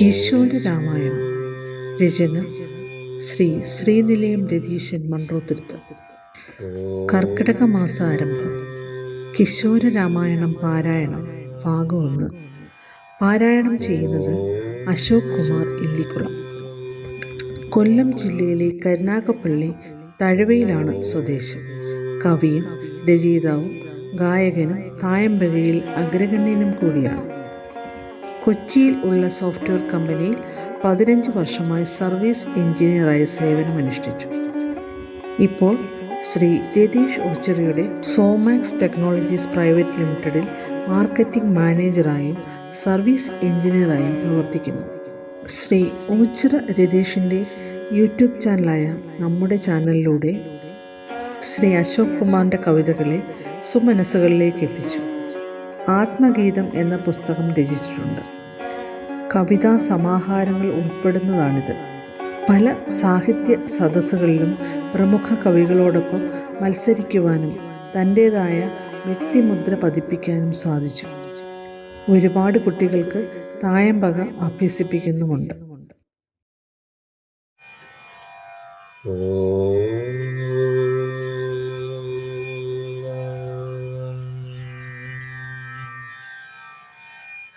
കിശോര രാമായണം. രചന ശ്രീ ശ്രീനിലയം രതീശൻ മൺറോത്തുരുത്ത് കർക്കിടക മാസാരംഭം. കിശോര രാമായണം പാരായണം ഭാഗം ഒന്ന്. പാരായണം ചെയ്യുന്നത് അശോക് കുമാർ ഇല്ലിക്കുളം. കൊല്ലം ജില്ലയിലെ കരുനാഗപ്പള്ളി തഴവയിലാണ് സ്വദേശം. കവിയും രചയിതാവും ഗായകനും തായമ്പകയിൽ അഗ്രഗണ്യനും കൂടിയാണ്. കൊച്ചിയിൽ ഉള്ള സോഫ്റ്റ്വെയർ കമ്പനിയിൽ പതിനഞ്ച് വർഷമായി സർവീസ് എഞ്ചിനീയറായി സേവനമനുഷ്ഠിച്ചു ഇപ്പോൾ ശ്രീ രതീഷ് ഓച്ചറിയുടെ സോമാക്സ് ടെക്നോളജീസ് പ്രൈവറ്റ് ലിമിറ്റഡിൽ മാർക്കറ്റിംഗ് മാനേജറായും സർവീസ് എഞ്ചിനീയറായും പ്രവർത്തിക്കുന്നു. ശ്രീ ഓച്ചിറ രതീഷിന്റെ യൂട്യൂബ് ചാനലായ നമ്മുടെ ചാനലിലൂടെ ശ്രീ അശോക് കുമാറിന്റെ കവിതകളെ സുമനസ്സുകളിലേക്ക് എത്തിച്ചു. ആത്മഗീതം എന്ന പുസ്തകം രചിച്ചിട്ടുണ്ട്. കവിതാ സമാഹാരങ്ങൾ ഉൾപ്പെടുന്നതാണിത്. പല സാഹിത്യ സദസ്സുകളിലും പ്രമുഖ കവികളോടൊപ്പം മത്സരിക്കുവാനും തന്റേതായ വ്യക്തിമുദ്ര പതിപ്പിക്കാനും സാധിച്ചു. ഒരുപാട് കുട്ടികൾക്ക് തായമ്പക അഭ്യസിപ്പിക്കുന്നുമുണ്ട്.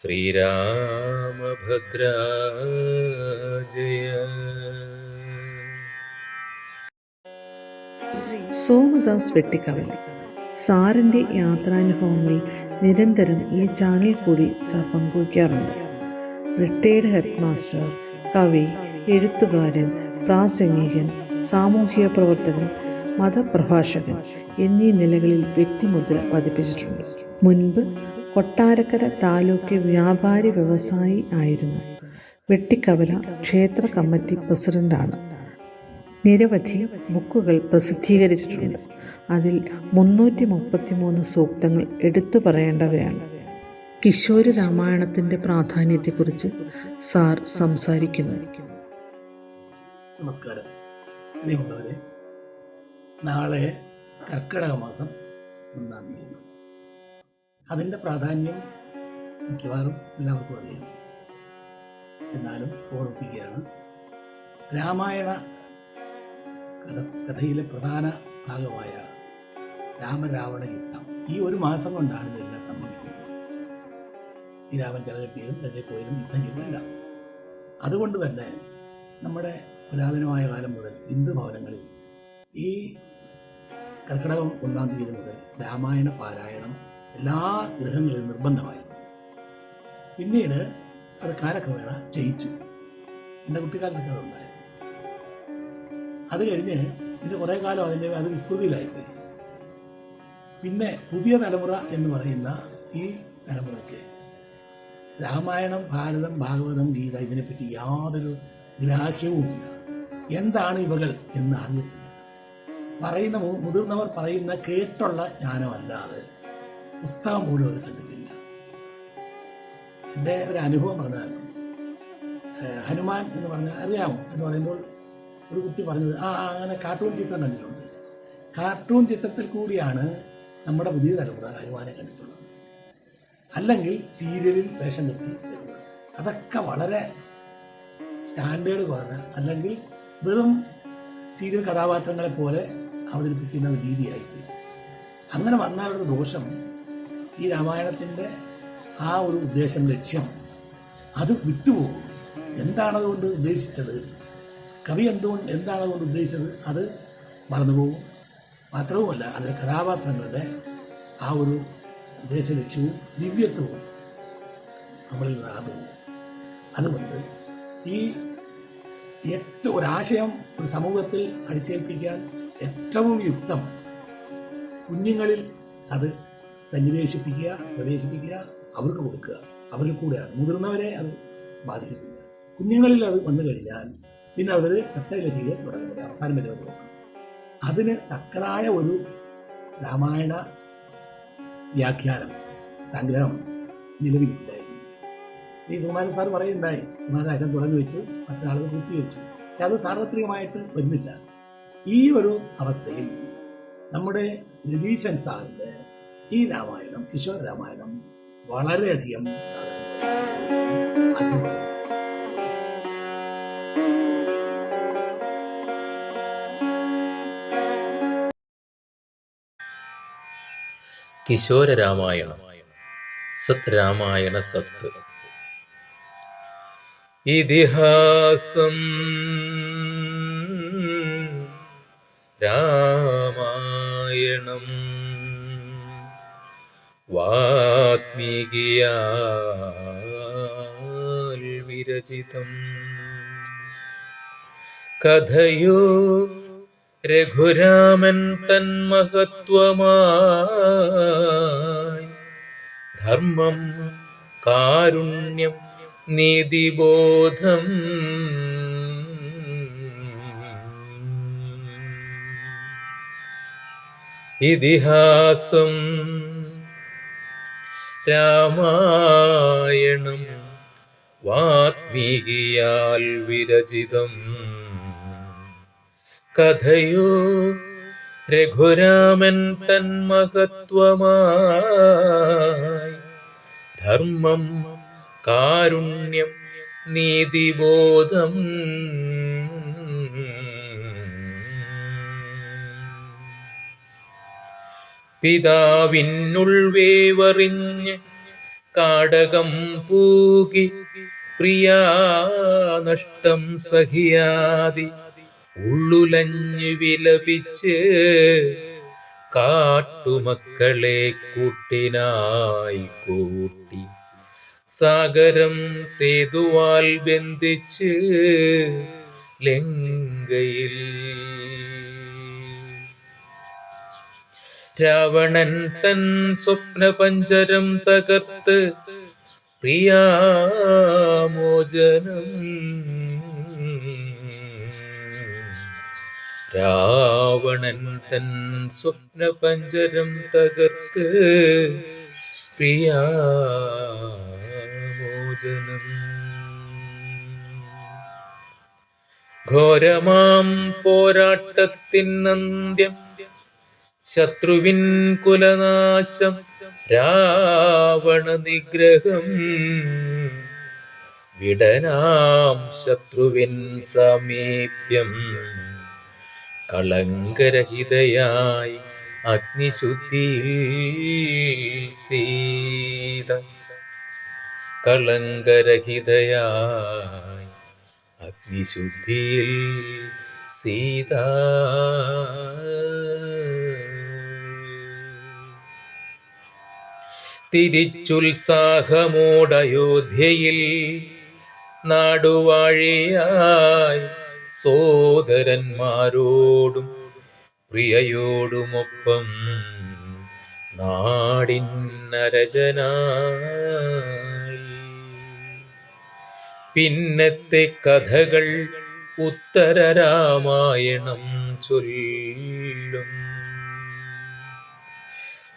ശ്രീരാമഭദ്ര ജയ സോമദാസ് വെട്ടിക്കവലി സാറിന്റെ യാത്രാനുഭവങ്ങൾ നിരന്തരം ഈ ചാനൽ കൂടി സാർ പങ്കുവയ്ക്കാറുണ്ട്. റിട്ടയേർഡ് ഹെഡ് മാസ്റ്റർ കവി എഴുത്തുകാരൻ പ്രാസംഗികൻ സാമൂഹിക പ്രവർത്തകൻ മതപ്രഭാഷകൻ എന്നീ നിലകളിൽ വ്യക്തിമുദ്ര പതിപ്പിച്ചിട്ടുണ്ട്. മുൻപ് കൊട്ടാരക്കര താലൂക്ക് വ്യാപാരി വ്യവസായി ആയിരുന്നു. വെട്ടിക്കവല ക്ഷേത്ര കമ്മിറ്റി പ്രസിഡന്റാണ്. നിരവധി ബുക്കുകൾ പ്രസിദ്ധീകരിച്ചിട്ടുണ്ട്. അതിൽ മുന്നൂറ്റി മുപ്പത്തി മൂന്ന് സൂക്തങ്ങൾ എടുത്തു പറയേണ്ടവയാണ്. രാമായണത്തിന്റെ രാമായണത്തിന്റെ പ്രാധാന്യത്തെക്കുറിച്ച് സാർ സംസാരിക്കുന്നു. നമസ്കാരം. നാളെ കർക്കിടക മാസം ഒന്നാം തീയതി. അതിന്റെ പ്രാധാന്യം മിക്കവാറും എല്ലാവർക്കും അറിയാം. എന്നാലും ഓർമ്മിപ്പിക്കുകയാണ് രാമായണ കഥ കഥയിലെ പ്രധാന ഭാഗമായ രാമരാവണ യുദ്ധം ഈ ഒരു മാസം കൊണ്ടാണ് ഇതെല്ലാം സംഭവിക്കുന്നത്. ശ്രീരാമൻ ചിറകെട്ടിയതും പോയതും യുദ്ധം ചെയ്തതെല്ലാം. അതുകൊണ്ട് തന്നെ നമ്മുടെ പുരാതനമായ കാലം മുതൽ ഹിന്ദു ഭവനങ്ങളിൽ ഈ കർക്കിടകം ഒന്നാം തീയതി മുതൽ രാമായണ പാരായണം എല്ലാ ഗ്രഹങ്ങളിലും നിർബന്ധമായിരുന്നു. പിന്നീട് അത് കാലക്രമേണ ജയിച്ചു. എന്റെ കുട്ടിക്കാലത്തൊക്കെ അതുണ്ടായിരുന്നു. അത് കഴിഞ്ഞ് പിന്നെ കുറേ കാലം അതിന്റെ അത് വിസ്മൃതിയിലായിപ്പോയി. പിന്നെ പുതിയ തലമുറ എന്ന് പറയുന്ന ഈ തലമുറയ്ക്ക് രാമായണം ഭാരതം ഭാഗവതം ഗീത ഇതിനെപ്പറ്റി യാതൊരു ഗ്രാഹ്യവുമില്ല. എന്താണ് ഇവകൾ എന്ന് അറിയത്തില്ല. പറയുന്ന മുതിർന്നവർ പറയുന്ന കേട്ടുള്ള ജ്ഞാനമല്ലാതെ പുസ്തകം പോലും അവർ കണ്ടിട്ടില്ല. എന്റെ ഒരു അനുഭവം പറഞ്ഞാൽ ഹനുമാൻ എന്ന് പറഞ്ഞാൽ അറിയാമോ? എന്ന് പറയുമ്പോൾ ഒരു കുട്ടി പറഞ്ഞത് ആ, അങ്ങനെ കാർട്ടൂൺ ചിത്രം കണ്ടിട്ടുണ്ട്. കാർട്ടൂൺ ചിത്രത്തിൽ കൂടിയാണ് നമ്മുടെ പുതിയ തലമുറ ഹനുമാനെ കണ്ടിട്ടുള്ളത്. അല്ലെങ്കിൽ സീരിയലിൽ വേഷം കെട്ടി വരുന്നത്. അതൊക്കെ വളരെ സ്റ്റാൻഡേർഡ് കുറഞ്ഞ അല്ലെങ്കിൽ വെറും സീരിയൽ കഥാപാത്രങ്ങളെ പോലെ അവതരിപ്പിക്കുന്ന ഒരു രീതിയായിപ്പോയി. അങ്ങനെ വന്നാലൊരു ദോഷം ഈ രാമായണത്തിന്റെ ആ ഒരു ഉദ്ദേശം ലക്ഷ്യം അത് വിട്ടുപോകും. എന്താണ് അതുകൊണ്ട് ഉദ്ദേശിച്ചത്? കവി എന്തുകൊണ്ട് എന്താണ് അതുകൊണ്ട് ഉദ്ദേശിച്ചത്? അത് മറന്നുപോകും. മാത്രവുമല്ല അതിലെ കഥാപാത്രങ്ങളുടെ ആ ഒരു ഉദ്ദേശ ലക്ഷ്യവും ദിവ്യത്വവും നമ്മളിൽ നിന്നാകുന്നു അതുകൊണ്ട് ഈ ഏറ്റവും ഒരാശയം ഒരു സമൂഹത്തിൽ അടിച്ചേൽപ്പിക്കാൻ ഏറ്റവും യുക്തം കുഞ്ഞുങ്ങളിൽ അത് സന്നിവേശിപ്പിക്കുക പ്രവേശിപ്പിക്കുക അവർക്ക് കൊടുക്കുക. അവരിൽ കൂടെയാണ്. മുതിർന്നവരെ അത് ബാധിക്കുന്നില്ല. കുഞ്ഞുങ്ങളിൽ അത് വന്നു കഴിഞ്ഞാൽ പിന്നെ അവർ കട്ടയിലശിയിൽ തുടങ്ങുന്നത് അവസാനം വരെ നോക്കണം. അതിന് തക്കതായ ഒരു രാമായണ വ്യാഖ്യാനം സംഗ്രഹം നിലവിലുണ്ടായിരുന്നു. ഈ സുകുമാരൻ സാർ പറയുന്നുണ്ടായി കുമാരനാശൻ തുടങ്ങി വെച്ചു മറ്റൊരാളത് പൂർത്തീകരിച്ചു. പക്ഷെ അത് സാർവത്രികമായിട്ട് വരുന്നില്ല. ഈ ഒരു അവസ്ഥയിൽ നമ്മുടെ രതീശൻ സാറിന്റെ ഈ രാമായണം കിശോർ രാമായണം വളരെയധികം കിശോര രാമായണം സത് രാമായണ സത്ത്. ഇതിഹാസം രാമായണം വാത്മീകിയാൽ വിരചിതം. കഥയോ രഘുരാമൻ തന്മഹത്വമായി ധർമ്മം കാരുണ്യം നീതിബോധം. ഇതിഹാസം രാമായണം. വാത്മീകിയാൽ വിരചിതം. കഥയോ രഘുരാമൻ തന്മഹത്വമായി ധർമ്മം കാരുണ്യം നീതിബോധം. പിതാവിനുൾവേവറിഞ്ഞ് കാടകം പൂകി പ്രിയാ നഷ്ടം സഹിയാതി ഉള്ളുലഞ്ഞു വിലപിച്ച് കാട്ടുമക്കളെ കൂട്ടിനായി കൂട്ടി സാഗരം സേതുവാൽ ബന്ധിച്ച് ലങ്കയിൽ രാവണൻ തൻ സ്വപ്നപഞ്ചരം തകർത്ത് പ്രിയാമോചനം. രാവണൻ തൻ സ്വപ്നപഞ്ചരം തകർത്ത് പ്രിയാമോചനം. ഘോരമാം പോരാട്ടത്തിനന്ത്യം ശത്രുവിൻ കുലനാശം രാവണ നിഗ്രഹം വിടനാം ശത്രുവിൻ സമീപ്യം കളങ്കരഹിതയായി അഗ്നിശുദ്ധിയിൽ സീത. കളങ്കരഹിതയായി അഗ്നിശുദ്ധിയിൽ സീത. തിരിച്ചുത്സാഹമോടയോധ്യയിൽ നാടുവാഴിയായി സോദരന്മാരോടും പ്രിയയോടുമൊപ്പം നാടിൻ നരജനായി. പിന്നത്തെ കഥകൾ ഉത്തരരാമായണം ചൊല്ലും.